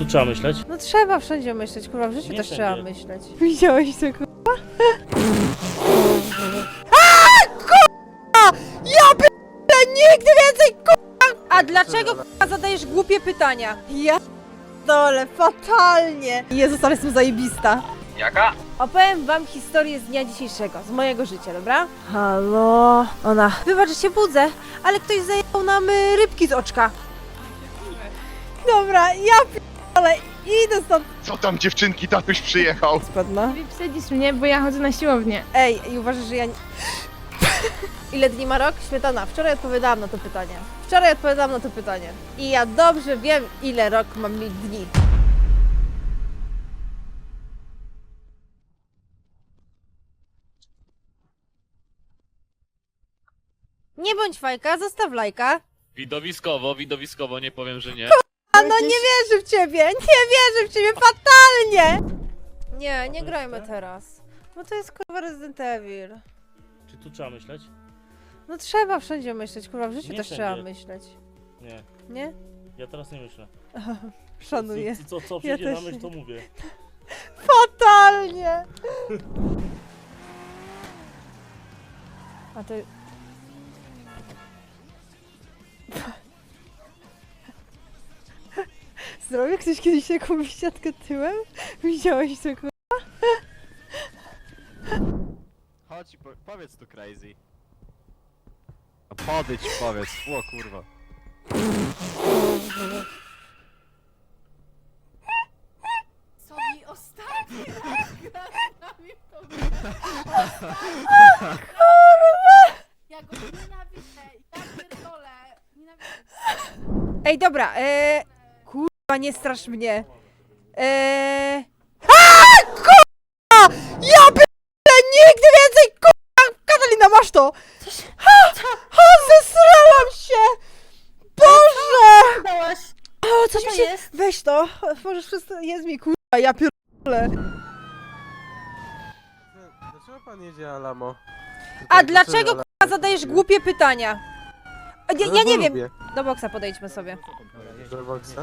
tu trzeba myśleć? No trzeba wszędzie myśleć, kurwa, w życiu Nie też wszędzie. trzeba myśleć. Widziałeś to, kurwa? A, kurwa! Ja p***le, nigdy więcej, kurwa! A dlaczego, kurwa, zadajesz głupie pytania? Ja dole, fatalnie! Jezus, ale jestem zajebista. Jaka? Opowiem wam historię z dnia dzisiejszego, z mojego życia, dobra? Halo? Ona. Wybacz, że się budzę, ale ktoś zajęł nam y, rybki z oczka. Dobra, ja p***ale idę stąd. Co tam dziewczynki, tatuś przyjechał? Spadna. Wyprzedzisz mnie, bo ja chodzę na siłownię. Ej, i uważasz, że ja nie... Ile dni ma rok? Śmietana. Wczoraj odpowiadałam na to pytanie. Wczoraj odpowiadałam na to pytanie. I ja dobrze wiem, ile rok mam mieć dni. Nie bądź fajka, zostaw lajka. Widowiskowo, widowiskowo, nie powiem, że nie. A no nie wierzę w ciebie! Nie wierzę w ciebie fatalnie! Nie, nie grajmy teraz. Bo to jest kurwa Resident Evil. Czy tu trzeba myśleć? No trzeba wszędzie myśleć, kurwa, w życiu Nie też wszędzie. trzeba myśleć. Nie. Nie? Ja teraz nie myślę. Szanuję. Co, co, co Ja przyjdzie na też myśl, nie. to mówię. Fatalnie! A to... Zrobię ktoś kiedyś taką wisiadkę tyłem? Widziałeś to, kurwa? Chodź po powiedz to crazy. A podejdź powiedz, o kurwa. Sobie ostatni raz nami Ja go nienawidzę, ja pierdolę. Nienawidzę. Ej, dobra, e... Nie strasz mnie. E... A, kurwa! Ja p***le, nigdy więcej, kurwa! Katalina, masz to! Ha! Ha, zesrałam się! Boże! Dałaś. O, Co mi to się... jest? Weź to, możesz wszystko... Jest mi, kurwa, ja pierdolę. Dlaczego pan jedzie Alamo? A dlaczego, kurwa, zadajesz głupie pytania? Ja, ja nie wiem. Do boksa podejdźmy sobie. Do boksa?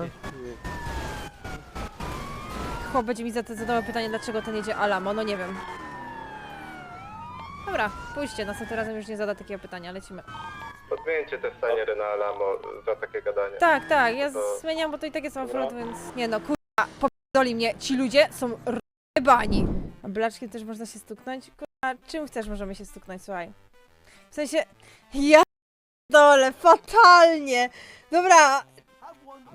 Chłop będzie mi zada- zadawał pytanie, dlaczego ten jedzie Alamo, no nie wiem. Dobra, pójście, następnym razem już nie zada takiego pytania, lecimy. Odmieńcie te staniery na Alamo za takie gadanie. Tak, tak, ja To- zmieniam, bo to i tak jest No. offroad, więc... Nie no, kurwa, popierdoli mnie, ci ludzie są bani. A blaczkiem też można się stuknąć? Kurwa, czym chcesz możemy się stuknąć, słuchaj. W sensie, ja dole, fatalnie. Dobra,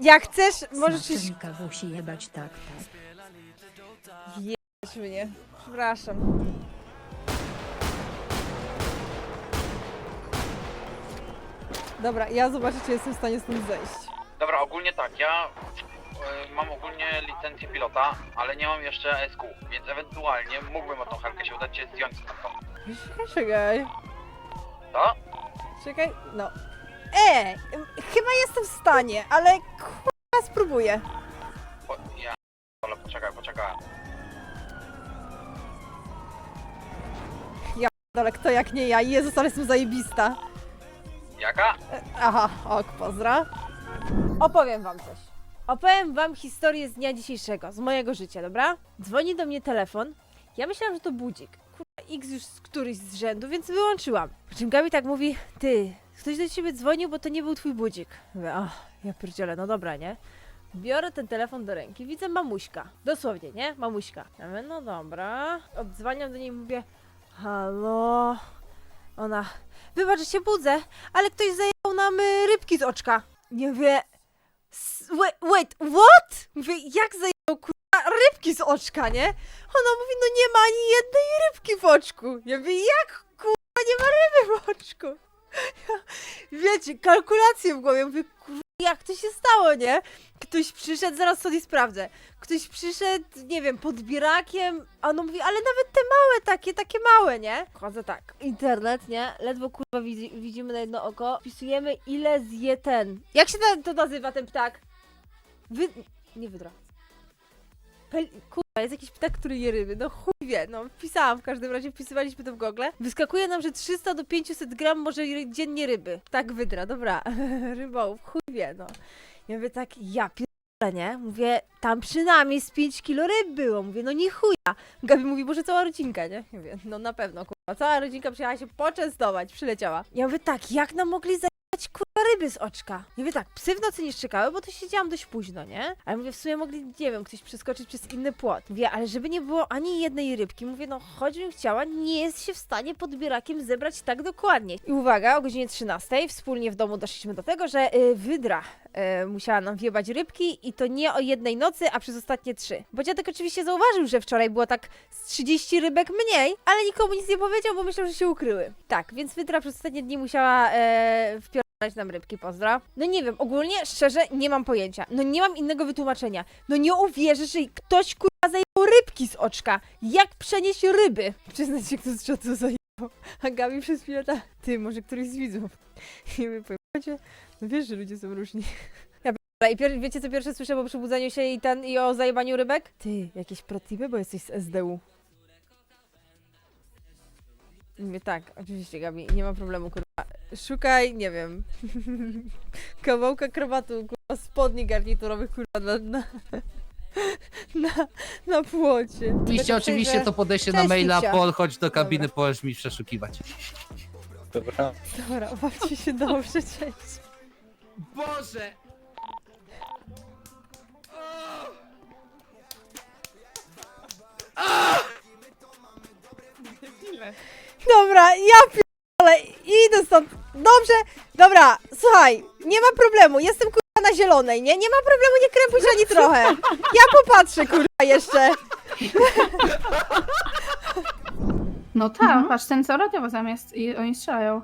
jak chcesz, możesz się Smaczynka musi jebać tak, tak. Jebać mnie. Przepraszam. Dobra, ja zobaczę, czy jestem w stanie stąd zejść. Dobra, ogólnie tak, ja y, mam ogólnie licencję pilota, ale nie mam jeszcze SQ, więc ewentualnie mógłbym o tą helkę się udać się zdjąć stamtąd. Czekaj. Co? Czekaj, no. E, chyba jestem w stanie, ale kurwa spróbuję. Dole, kto jak nie ja. Jezus, ale jestem zajebista. Jaka? Aha, ok, pozdra. Opowiem wam coś. Opowiem wam historię z dnia dzisiejszego, z mojego życia, dobra? Dzwoni do mnie telefon. Ja myślałam, że to budzik. Kurwa, X już z któryś z rzędu, więc wyłączyłam. Po czym Gabi tak mówi, ty, ktoś do ciebie dzwonił, bo to nie był twój budzik. Mówię, ach, ja pierdzielę, no dobra, nie? Biorę ten telefon do ręki, widzę mamuśka. Dosłownie, nie? Mamuśka. Ja mówię, no dobra. Odzwaniam do niej i mówię, halo? Ona, wybacz, się budzę, ale ktoś zajęł nam y, rybki z oczka. Nie wie. Wait, wait, what? Mówię, jak zajęł kurwa rybki z oczka, nie? Ona mówi, no nie ma ani jednej rybki w oczku. Ja mówię, jak kurwa nie ma ryby w oczku? Ja, wiecie, kalkulacje w głowie. Mówię, kurwa, jak to się stało, nie? Ktoś przyszedł, zaraz sobie sprawdzę. Ktoś przyszedł, nie wiem, pod bierakiem, a ona mówi, ale nawet te małe takie, takie małe, nie? Chodzę tak. Internet, nie? Ledwo kurwa widzi, widzimy na jedno oko. Wpisujemy ile zje ten. Jak się to, nazywa ten ptak? Wy... Nie wydra. Pel... Kurwa, jest jakiś ptak, który je ryby. No chuj wie, no wpisałam w każdym razie, wpisywaliśmy to w Google. Wyskakuje nam, że 300 do 500 gram może dziennie ryby. Tak wydra, dobra. Rybołów, chuj wie, no. Ja mówię tak, ja pier... nie? Mówię, tam przynajmniej z 5 kilo ryb było. Mówię, no nie chuja. Gabi mówi, może cała rodzinka, nie? Ja mówię, no na pewno, kurwa. Cała rodzinka przyjechała się poczęstować, przyleciała. Ja mówię, tak, jak nam mogli zajebać, kurwa, ryby z oczka? Ja mówię, tak, psy w nocy nie szczekały, bo to siedziałam dość późno, nie? Ale mówię, w sumie mogli, nie wiem, ktoś przeskoczyć przez inny płot. Mówię, ale żeby nie było ani jednej rybki, mówię, no choćbym chciała, nie jest się w stanie pod biurakiem zebrać tak dokładnie. I uwaga, o godzinie 13 wspólnie w domu doszliśmy do tego, że y, wydra y, musiała nam wjebać rybki i to nie o jednej nocy, a przez ostatnie trzy. Bo dziadek oczywiście zauważył, że wczoraj było tak z 30 rybek mniej, ale nikomu nic nie powiedział, bo myślał, że się ukryły. Tak, więc wydra przez ostatnie dni musiała e, wpierdalać nam rybki, pozdro. No nie wiem, ogólnie, szczerze, nie mam pojęcia. No nie mam innego wytłumaczenia. No nie uwierzysz, że ktoś kurwa zajęło rybki z oczka. Jak przenieść ryby? Przyznać się, kto z czatu zajęło. A Gabi przez chwilę ta, ty, może któryś z widzów. I my pojmacie, no wiesz, że ludzie są różni. Ja i pier- wiecie co pierwsze słyszę po przebudzeniu się i ten, i o zajebaniu rybek? Ty, jakieś protipy, bo jesteś z SDU. Mówię tak, oczywiście Gabi, nie ma problemu, kurwa. Szukaj, nie wiem, kawałka krawatu, kurwa, spodni garniturowych, kurwa, na, na, na, na płocie. Oczywiście, oczywiście to podejście Cześć, na maila, Licia. Pol, chodź do kabiny, Dobra. mi przeszukiwać. Dobra. Dobra, bawcie się dobrze, cześć. Boże! Dobra, ja pierdolę, słuchaj, nie ma problemu, jestem kurwa na zielonej, nie? Nie ma problemu, nie krępuj się ani trochę. Ja popatrzę, kurwa, jeszcze. No tak, patrz, ten co radiowo zamiast i oni strzelają.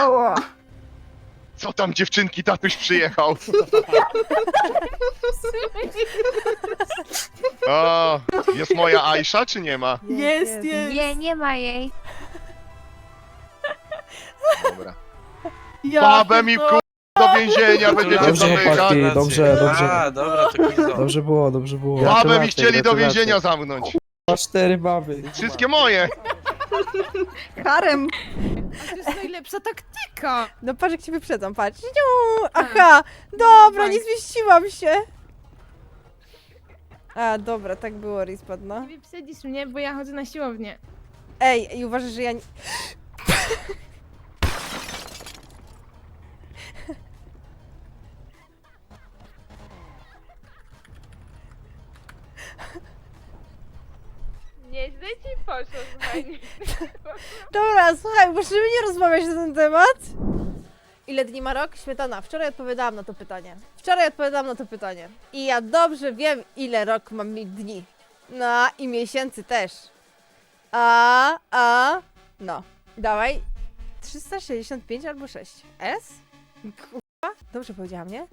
Ała! Co tam dziewczynki, tatuś przyjechał? O, jest moja Aisza, czy nie ma? Jest, jest. Nie, nie ma jej. Dobra. Babę mi ku... do więzienia będziecie Dobrze, zamykać. chłopaki, dobrze, A, dobra, to. Dobrze było, dobrze było. Babę mi chcieli do więzienia zamknąć. cztery baby. Wszystkie moje. Harem! To jest najlepsza taktyka! No patrz, jak cię wyprzedzam, patrz. Ziu, Aha, dobra, nie zmieściłam się. A, dobra, tak było, Rispad, no. Nie wyprzedzisz mnie, bo ja chodzę na siłownię. Ej, i uważasz, że ja nie... Nieźle ci poszło, słuchaj. Dobra, słuchaj, możemy nie rozmawiać na ten temat? Ile dni ma rok? Śmietana. Wczoraj odpowiadałam na to pytanie. Wczoraj odpowiadałam na to pytanie. I ja dobrze wiem, ile rok ma mi dni. No i miesięcy też. A, a, no. Dawaj. 365 albo 6. S? Kurwa? Dobrze powiedziałam, nie?